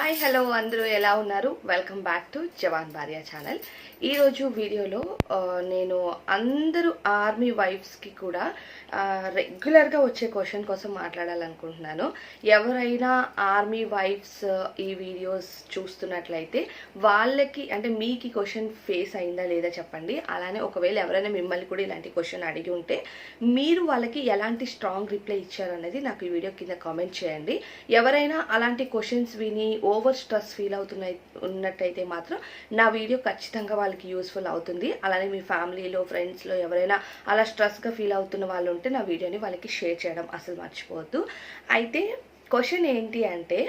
Hi hello అందరూ ఎలా ఉన్నారు? వెల్కమ్ బ్యాక్ టు జవాన్ భార్య ఛానల్. ఈరోజు వీడియోలో నేను అందరూ ఆర్మీ వైఫ్స్కి కూడా రెగ్యులర్గా వచ్చే క్వశ్చన్ కోసం మాట్లాడాలనుకుంటున్నాను. ఎవరైనా ఆర్మీ వైఫ్స్ ఈ వీడియోస్ చూస్తున్నట్లయితే వాళ్ళకి అంటే మీకు క్వశ్చన్ ఫేస్ అయిందా లేదా చెప్పండి. అలానే ఒకవేళ ఎవరైనా మిమ్మల్ని కూడా ఇలాంటి క్వశ్చన్ అడిగి ఉంటే మీరు వాళ్ళకి ఎలాంటి స్ట్రాంగ్ రిప్లై ఇచ్చారనేది నాకు ఈ వీడియో కింద కామెంట్ చేయండి. ఎవరైనా అలాంటి క్వశ్చన్స్ విని ఓవర్ స్ట్రెస్ ఫీల్ అవుతున్నాయి ఉన్నట్టయితే మాత్రం నా వీడియో ఖచ్చితంగా వాళ్ళకి యూస్ఫుల్ అవుతుంది. అలానే మీ ఫ్యామిలీలో ఫ్రెండ్స్లో ఎవరైనా అలా స్ట్రెస్గా ఫీల్ అవుతున్న వాళ్ళు ఉంటే నా వీడియోని వాళ్ళకి షేర్ చేయడం అసలు మర్చిపోవద్దు. అయితే క్వశ్చన్ ఏంటి అంటే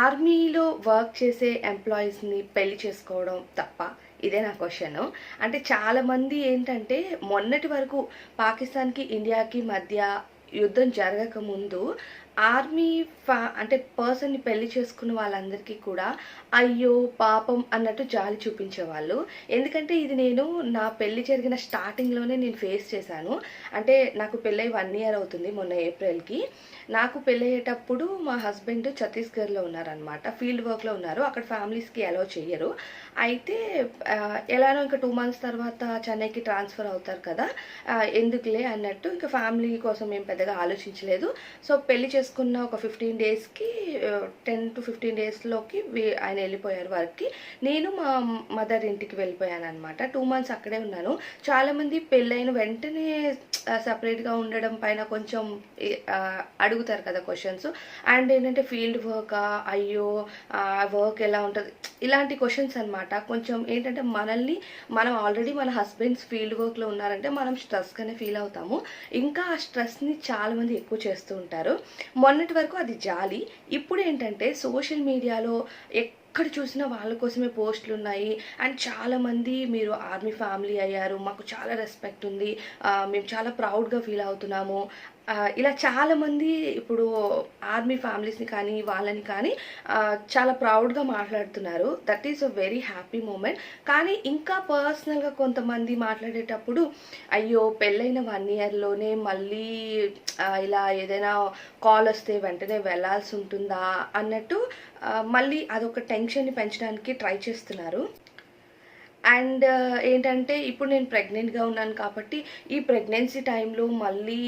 ఆర్మీలో వర్క్ చేసే ఎంప్లాయీస్ని పెళ్ళి చేసుకోవడం తప్ప ఇదే నా క్వశ్చన్. అంటే చాలామంది ఏంటంటే మొన్నటి వరకు పాకిస్తాన్కి ఇండియాకి మధ్య యుద్ధం జరగక ముందు ఆర్మీ ఫా అంటే పర్సన్ని పెళ్ళి చేసుకున్న వాళ్ళందరికీ కూడా అయ్యో పాపం అన్నట్టు జాలి చూపించేవాళ్ళు. ఎందుకంటే ఇది నేను నా పెళ్ళి జరిగిన స్టార్టింగ్లోనే నేను ఫేస్ చేశాను. అంటే నాకు పెళ్ళై వన్ ఇయర్ అవుతుంది మొన్న ఏప్రిల్కి. నాకు పెళ్ళయ్యేటప్పుడు మా హస్బెండ్ ఛత్తీస్గఢ్లో ఉన్నారనమాట ఫీల్డ్ వర్క్లో ఉన్నారు. అక్కడ ఫ్యామిలీస్కి అలౌ చేయరు అయితే ఎలానో ఇంకా టూ మంత్స్ తర్వాత చెన్నైకి ట్రాన్స్ఫర్ అవుతారు కదా ఎందుకులే అన్నట్టు ఇంకా ఫ్యామిలీ కోసం ఏం పెద్దగా ఆలోచించలేదు. సో పెళ్ళి చేసుకున్న ఒక ఫిఫ్టీన్ డేస్కి టెన్ టు ఫిఫ్టీన్ డేస్లోకి ఆయన వెళ్ళిపోయారు వర్క్కి. నేను మా మదర్ ఇంటికి వెళ్ళిపోయాను అనమాట టూ మంత్స్ అక్కడే ఉన్నాను. చాలామంది పెళ్ళైన వెంటనే సపరేట్గా ఉండడం పైన కొంచెం అడుగుతారు కదా క్వశ్చన్స్. అండ్ ఏంటంటే ఫీల్డ్ వర్కా? అయ్యో వర్క్ ఎలా ఉంటుంది? ఇలాంటి క్వశ్చన్స్ అనమాట కొంచెం ఏంటంటే మనల్ని మనం ఆల్రెడీ మన హస్బెండ్స్ ఫీల్డ్ వర్క్లో ఉన్నారంటే మనం స్ట్రెస్గానే ఫీల్ అవుతాము. ఇంకా ఆ స్ట్రెస్ని చాలామంది ఎక్కువ చేస్తూ ఉంటారు. మొన్నటి వరకు అది జాలి. ఇప్పుడు ఏంటంటే సోషల్ మీడియాలో ఎక్కడ చూసినా వాళ్ళ కోసమే పోస్టులు ఉన్నాయి. అండ్ చాలామంది మీరు ఆర్మీ ఫ్యామిలీ అయ్యారు. మాకు చాలా రెస్పెక్ట్ ఉంది. మేము చాలా ప్రౌడ్గా ఫీల్ అవుతున్నాము. ఇలా చాలామంది ఇప్పుడు ఆర్మీ ఫ్యామిలీస్ని కానీ వాళ్ళని కానీ చాలా ప్రౌడ్గా మాట్లాడుతున్నారు. That is a very happy moment కానీ ఇంకా పర్సనల్గా కొంతమంది మాట్లాడేటప్పుడు అయ్యో పెళ్ళైన వన్ ఇయర్లోనే మళ్ళీ ఇలా ఏదైనా కాల్ వస్తే వెంటనే వెళ్ళాల్సి ఉంటుందా అన్నట్టు మళ్ళీ అదొక టెన్షన్ని పెంచడానికి ట్రై చేస్తున్నారు. అండ్ ఏంటంటే ఇప్పుడు నేను ప్రెగ్నెంట్గా ఉన్నాను కాబట్టి ఈ ప్రెగ్నెన్సీ టైంలో మళ్ళీ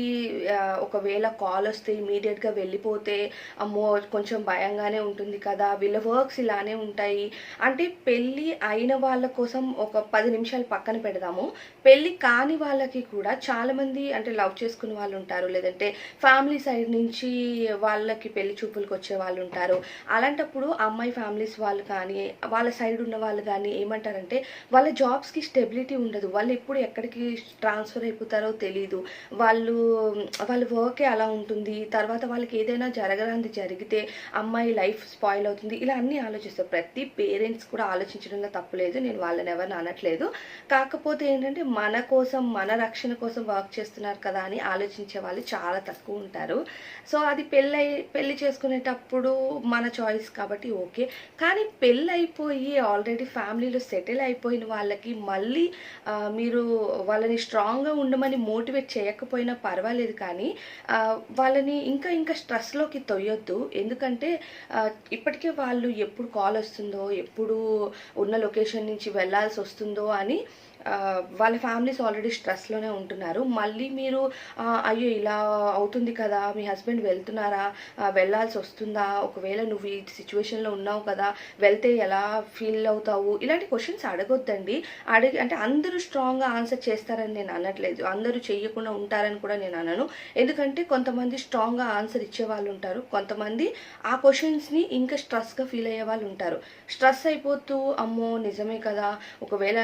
ఒకవేళ కాల్ వస్తే ఇమీడియట్గా వెళ్ళిపోతే అమ్మో కొంచెం భయంగానే ఉంటుంది కదా వీళ్ళ వర్క్స్ ఇలానే ఉంటాయి. అంటే పెళ్ళి అయిన వాళ్ళ కోసం ఒక పది నిమిషాలు పక్కన పెడదాము. పెళ్ళి కాని వాళ్ళకి కూడా చాలామంది అంటే లవ్ చేసుకునే వాళ్ళు ఉంటారు. లేదంటే ఫ్యామిలీ సైడ్ నుంచి వాళ్ళకి పెళ్ళి చూపులకు వచ్చే వాళ్ళు ఉంటారు. అలాంటప్పుడు అమ్మాయి ఫ్యామిలీస్ వాళ్ళు కానీ వాళ్ళ సైడ్ ఉన్న వాళ్ళు కానీ ఏమంటారంటే వాళ్ళ జాబ్స్కి స్టెబిలిటీ ఉండదు. వాళ్ళు ఎప్పుడు ఎక్కడికి ట్రాన్స్ఫర్ అయిపోతారో తెలియదు వాళ్ళు వాళ్ళ వర్కే అలా ఉంటుంది. తర్వాత వాళ్ళకి ఏదైనా జరగరాంది జరిగితే అమ్మాయి లైఫ్ స్పాయిల్ అవుతుంది. ఇలా అన్నీ ఆలోచిస్తారు. ప్రతి పేరెంట్స్ కూడా ఆలోచించడంలో తప్పులేదు నేను వాళ్ళని ఎవరిని అనట్లేదు. కాకపోతే ఏంటంటే మన కోసం మన రక్షణ కోసం వర్క్ చేస్తున్నారు కదా అని ఆలోచించే వాళ్ళు చాలా తక్కువ ఉంటారు. సో అది పెళ్ళై పెళ్ళి చేసుకునేటప్పుడు మన చాయిస్ కాబట్టి ఓకే కానీ పెళ్ళి అయిపోయి ఆల్రెడీ ఫ్యామిలీలో సెటిల్ అయిపోయి అయిపోయిన వాళ్ళకి మళ్ళీ మీరు వాళ్ళని స్ట్రాంగ్గా ఉండమని మోటివేట్ చేయకపోయినా పర్వాలేదు కానీ వాళ్ళని ఇంకా ఇంకా స్ట్రెస్లోకి తొయ్యొద్దు. ఎందుకంటే ఇప్పటికే వాళ్ళు ఎప్పుడు కాల్ వస్తుందో ఎప్పుడు ఉన్న లొకేషన్ నుంచి వెళ్ళాల్సి వస్తుందో అని వాళ్ళ ఫ్యామిలీస్ ఆల్రెడీ స్ట్రెస్లోనే ఉంటున్నారు. మళ్ళీ మీరు అయ్యో ఇలా అవుతుంది కదా మీ హస్బెండ్ వెళ్తున్నారా వెళ్ళాల్సి వస్తుందా ఒకవేళ నువ్వు ఈ సిచ్యువేషన్లో ఉన్నావు కదా వెళ్తే ఎలా ఫీల్ అవుతావు? ఇలాంటి క్వశ్చన్స్ అడగొద్దండి. అడిగి అంటే అందరూ స్ట్రాంగ్గా ఆన్సర్ చేస్తారని నేను అనట్లేదు. అందరూ చెయ్యకుండా ఉంటారని కూడా నేను అనను. ఎందుకంటే కొంతమంది స్ట్రాంగ్గా ఆన్సర్ ఇచ్చే వాళ్ళు ఉంటారు. కొంతమంది ఆ క్వశ్చన్స్ని ఇంకా స్ట్రెస్గా ఫీల్ అయ్యే వాళ్ళు ఉంటారు. స్ట్రెస్ అయిపోతూ అమ్మో నిజమే కదా ఒకవేళ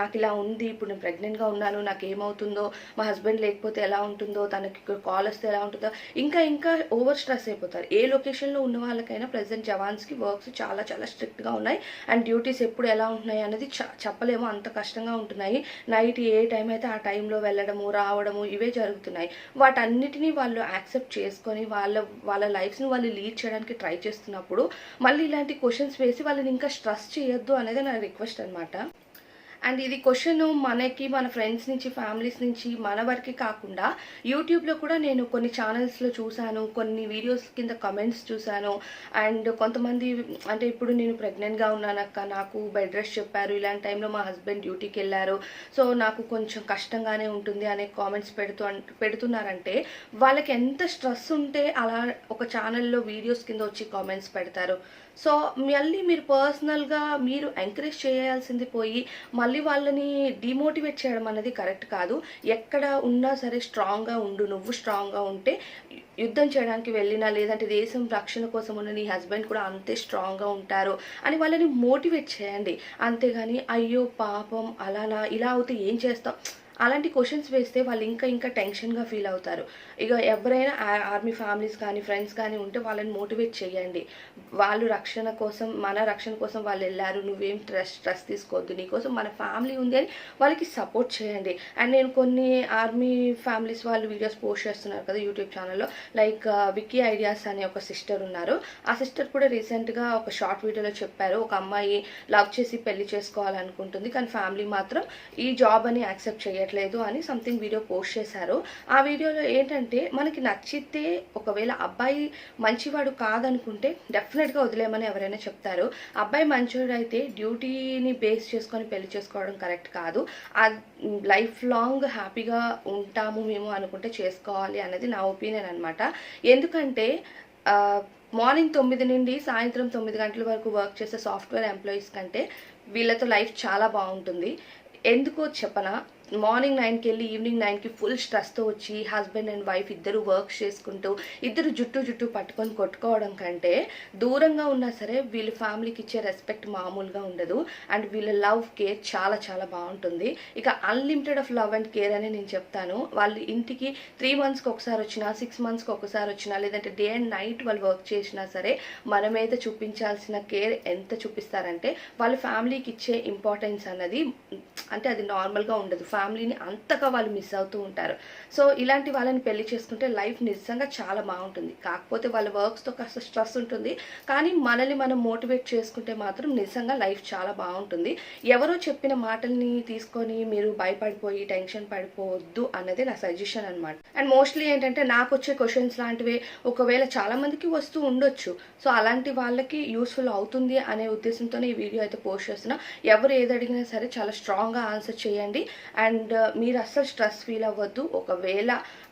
నాకు ఇలా ఉంది ఇప్పుడు నేను ప్రెగ్నెంట్గా ఉన్నాను నాకు ఏమవుతుందో మా హస్బెండ్ లేకపోతే ఎలా ఉంటుందో తనకి కాల్ వస్తే ఎలా ఉంటుందో ఇంకా ఇంకా ఓవర్ స్ట్రెస్ అయిపోతారు. ఏ లొకేషన్లో ఉన్న వాళ్ళకైనా ప్రజెంట్ జవాన్స్కి వర్క్స్ చాలా చాలా స్ట్రిక్ట్గా ఉన్నాయి. అండ్ డ్యూటీస్ ఎప్పుడు ఎలా ఉంటున్నాయి అనేది చ- చెప్పలేము. అంత కష్టంగా ఉంటున్నాయి. నైట్ ఏ టైం అయితే ఆ టైంలో వెళ్ళడము రావడము ఇవే జరుగుతున్నాయి. వాటన్నిటినీ వాళ్ళు యాక్సెప్ట్ చేసుకొని వాళ్ళ వాళ్ళ లైఫ్స్ని వాళ్ళు లీడ్ చేయడానికి ట్రై చేస్తున్నప్పుడు మళ్ళీ ఇలాంటి క్వశ్చన్స్ వేసి వాళ్ళని ఇంకా స్ట్రెస్ చేయొద్దు అనేది నా రిక్వెస్ట్ అనమాట అండ్ ఇది క్వశ్చన్ మనకి మన ఫ్రెండ్స్ నుంచి ఫ్యామిలీస్ నుంచి మన వరకే కాకుండా యూట్యూబ్లో కూడా నేను కొన్ని ఛానల్స్లో చూశాను కొన్ని వీడియోస్ కింద కమెంట్స్ చూశాను. అండ్ కొంతమంది అంటే ఇప్పుడు నేను ప్రెగ్నెంట్గా ఉన్నానక్క నాకు బెడ్ రెస్ట్ చెప్పారు. ఇలాంటి టైంలో మా హస్బెండ్ డ్యూటీకి వెళ్ళారు. సో నాకు కొంచెం కష్టంగానే ఉంటుంది అనే కామెంట్స్ పెడుతూ పెడుతున్నారంటే వాళ్ళకి ఎంత స్ట్రెస్ ఉంటే అలా ఒక ఛానల్లో వీడియోస్ కింద వచ్చి కామెంట్స్ పెడతారు. సో మళ్ళీ మీరు పర్సనల్గా మీరు ఎంకరేజ్ చేయాల్సింది పోయి మళ్ళీ వాళ్ళని డిమోటివేట్ చేయడం అనేది కరెక్ట్ కాదు. ఎక్కడ ఉన్నా సరే స్ట్రాంగ్గా ఉండు నువ్వు స్ట్రాంగ్గా ఉంటే యుద్ధం చేయడానికి వెళ్ళినా లేదంటే దేశం రక్షణ కోసం ఉన్న నీ హస్బెండ్ కూడా అంతే స్ట్రాంగ్గా ఉంటారు అని వాళ్ళని మోటివేట్ చేయండి. అంతేగాని అయ్యో పాపం అలానా ఇలా అవుతే ఏం చేస్తాం? అలాంటి క్వశ్చన్స్ వేస్తే వాళ్ళు ఇంకా ఇంకా టెన్షన్గా ఫీల్ అవుతారు. ఇక ఎవరైనా ఆర్మీ ఫ్యామిలీస్ కానీ ఫ్రెండ్స్ కానీ ఉంటే వాళ్ళని మోటివేట్ చేయండి. వాళ్ళు రక్షణ కోసం మన రక్షణ కోసం వాళ్ళు వెళ్ళారు. నువ్వేం స్ట్రెస్ స్ట్రెస్ తీసుకోవద్దు. నీకోసం మన ఫ్యామిలీ ఉంది అని వాళ్ళకి సపోర్ట్ చేయండి. అండ్ నేను కొన్ని ఆర్మీ ఫ్యామిలీస్ వాళ్ళు వీడియోస్ పోస్ట్ చేస్తున్నారు కదా యూట్యూబ్ ఛానల్లో లైక్ విక్కీ ఐడియాస్ అనే ఒక సిస్టర్ ఉన్నారు. ఆ సిస్టర్ కూడా రీసెంట్గా ఒక షార్ట్ వీడియోలో చెప్పారు. ఒక అమ్మాయి లవ్ చేసి పెళ్ళి చేసుకోవాలనుకుంటుంది. కానీ ఫ్యామిలీ మాత్రం ఈ జాబ్ అని యాక్సెప్ట్ చేయట్లేదు చేయట్లేదు అని సంథింగ్ వీడియో పోస్ట్ చేశారు. ఆ వీడియోలో ఏంటంటే మనకి నచ్చితే ఒకవేళ అబ్బాయి మంచివాడు కాదనుకుంటే డెఫినెట్గా వదిలేమని ఎవరైనా చెప్తారు. అబ్బాయి మంచివాడు అయితే డ్యూటీని బేస్ చేసుకొని పెళ్ళి చేసుకోవడం కరెక్ట్ కాదు. ఆ లైఫ్ లాంగ్ హ్యాపీగా ఉంటాము మేము అనుకుంటే చేసుకోవాలి అనేది నా ఒపీనియన్ అనమాట ఎందుకంటే మార్నింగ్ తొమ్మిది నుండి సాయంత్రం తొమ్మిది గంటల వరకు వర్క్ చేసే సాఫ్ట్వేర్ ఎంప్లాయీస్ కంటే వీళ్ళతో లైఫ్ చాలా బాగుంటుంది. ఎందుకో చెప్పనా? మార్నింగ్ నైన్కి వెళ్ళి ఈవినింగ్ నైన్కి ఫుల్ స్ట్రెస్తో వచ్చి హస్బెండ్ అండ్ వైఫ్ ఇద్దరు వర్క్ చేసుకుంటూ ఇద్దరు జుట్టు జుట్టు పట్టుకొని కొట్టుకోవడం కంటే దూరంగా ఉన్నా సరే వీళ్ళ ఫ్యామిలీకి ఇచ్చే రెస్పెక్ట్ మామూలుగా ఉండదు. అండ్ వీళ్ళ లవ్ కేర్ చాలా చాలా బాగుంటుంది. ఇక unlimited of love and care అని నేను చెప్తాను. వాళ్ళు ఇంటికి త్రీ మంత్స్కి ఒకసారి వచ్చినా సిక్స్ మంత్స్కి ఒకసారి వచ్చినా లేదంటే డే అండ్ నైట్ వాళ్ళు వర్క్ చేసినా సరే మన మీద చూపించాల్సిన కేర్ ఎంత చూపిస్తారంటే వాళ్ళ ఫ్యామిలీకి ఇచ్చే ఇంపార్టెన్స్ అన్నది అంటే అది నార్మల్గా ఉండదు. ఫ్యామిలీని అంతగా వాళ్ళు మిస్ అవుతూ ఉంటారు. సో ఇలాంటి వాళ్ళని పెళ్ళి చేసుకుంటే లైఫ్ నిజంగా చాలా బాగుంటుంది. కాకపోతే వాళ్ళ వర్క్స్తో కాస్త స్ట్రెస్ ఉంటుంది. కానీ మనల్ని మనం మోటివేట్ చేసుకుంటే మాత్రం నిజంగా లైఫ్ చాలా బాగుంటుంది. ఎవరో చెప్పిన మాటల్ని తీసుకొని మీరు భయపడిపోయి టెన్షన్ పడిపోవద్దు అన్నది నా సజెషన్ అనమాట అండ్ మోస్ట్లీ ఏంటంటే నాకు వచ్చే క్వశ్చన్స్ లాంటివి ఒకవేళ చాలా మందికి వస్తూ ఉండొచ్చు. సో అలాంటి వాళ్ళకి యూస్ఫుల్ అవుతుంది అనే ఉద్దేశంతోనే ఈ వీడియో అయితే పోస్ట్ చేస్తున్నా. ఎవరు ఏది అడిగినా సరే చాలా స్ట్రాంగ్గా ఆన్సర్ చేయండి. అండ్ అండ్ మీరు అస్సలు స్ట్రెస్ ఫీల్ అవ్వద్దు. ఒకవేళ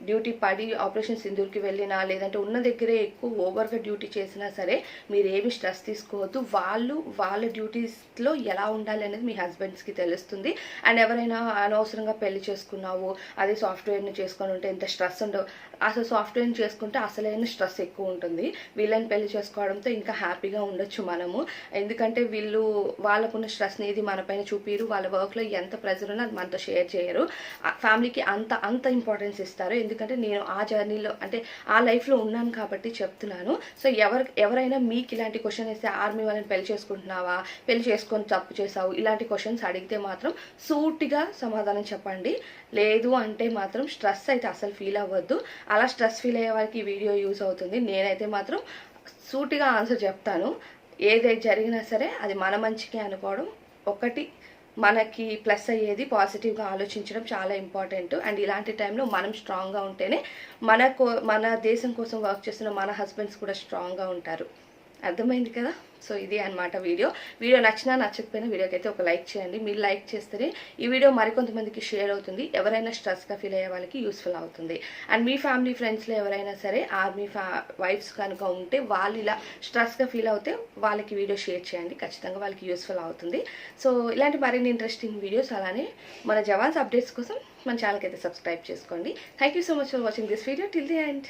డ్యూటీ పడి ఆపరేషన్ సింధూర్కి వెళ్ళినా లేదంటే ఉన్న దగ్గరే ఎక్కువ ఓవర్గా డ్యూటీ చేసినా సరే మీరు ఏమి స్ట్రెస్ తీసుకోవద్దు. వాళ్ళు వాళ్ళ డ్యూటీస్లో ఎలా ఉండాలి అనేది మీ హస్బెండ్స్కి తెలుస్తుంది. అండ్ ఎవరైనా అనవసరంగా పెళ్ళి చేసుకున్నావు అదే సాఫ్ట్వేర్ని చేసుకొని ఉంటే ఎంత స్ట్రెస్ ఉండవు. అసలు సాఫ్ట్వేర్ని చేసుకుంటే అసలైన స్ట్రెస్ ఎక్కువ ఉంటుంది. వీళ్ళని పెళ్ళి చేసుకోవడంతో ఇంకా హ్యాపీగా ఉండొచ్చు మనము. ఎందుకంటే వీళ్ళు వాళ్ళకున్న స్ట్రెస్ని ఇది మనపైన చూపిరు వాళ్ళ వర్క్లో ఎంత ప్రెజర్ ఉన్నా అది మనతో షేర్ చేయరు. ఫ్యామిలీకి అంత అంత ఇంపార్టెన్స్ ఇస్తారు. ఎందుకంటే నేను ఆ జర్నీలో అంటే ఆ లైఫ్లో ఉన్నాను కాబట్టి చెప్తున్నాను. సో ఎవరు ఎవరైనా మీకు ఇలాంటి క్వశ్చన్ వేస్తే ఆర్మీ వాళ్ళని పెళ్ళి చేసుకుంటున్నావా? పెళ్ళి చేసుకొని తప్పు చేసావు ఇలాంటి క్వశ్చన్స్ అడిగితే మాత్రం సూటిగా సమాధానం చెప్పండి. లేదు అంటే మాత్రం స్ట్రెస్ అయితే అసలు ఫీల్ అవ్వద్దు. అలా స్ట్రెస్ ఫీల్ అయ్యే వారికి ఈ వీడియో యూజ్ అవుతుంది. నేనైతే మాత్రం సూటిగా ఆన్సర్ చెప్తాను. ఏదైతే జరిగినా సరే అది మన మంచికే అనుకోవడం ఒకటి మనకి ప్లస్ అయ్యేది పాజిటివ్గా ఆలోచించడం చాలా ఇంపార్టెంట్. అండ్ ఇలాంటి టైంలో మనం స్ట్రాంగ్గా ఉంటేనే మన కో మన దేశం కోసం వర్క్ చేస్తున్న మన హస్బెండ్స్ కూడా స్ట్రాంగ్గా ఉంటారు. అర్థమైంది కదా? సో ఇది అనమాట వీడియో. వీడియో నచ్చినా నచ్చకపోయినా వీడియోకి అయితే ఒక లైక్ చేయండి. మీరు లైక్ చేస్తేనే ఈ వీడియో మరికొంతమందికి షేర్ అవుతుంది. ఎవరైనా స్ట్రెస్గా ఫీల్ అయ్యే వాళ్ళకి యూస్ఫుల్ అవుతుంది. అండ్ మీ ఫ్యామిలీ ఫ్రెండ్స్లో ఎవరైనా సరే ఆర్మీ ఫ్యా వైఫ్స్ కనుక ఉంటే వాళ్ళు ఇలా స్ట్రెస్గా ఫీల్ అవుతే వాళ్ళకి వీడియో షేర్ చేయండి. ఖచ్చితంగా వాళ్ళకి యూస్ఫుల్ అవుతుంది. సో ఇలాంటి మరిన్ని ఇంట్రెస్టింగ్ వీడియోస్ అలానే మన జవాన్స్ అప్డేట్స్ కోసం మన ఛానల్కి అయితే సబ్స్క్రైబ్ చేసుకోండి. Thank you so much for watching this video till the end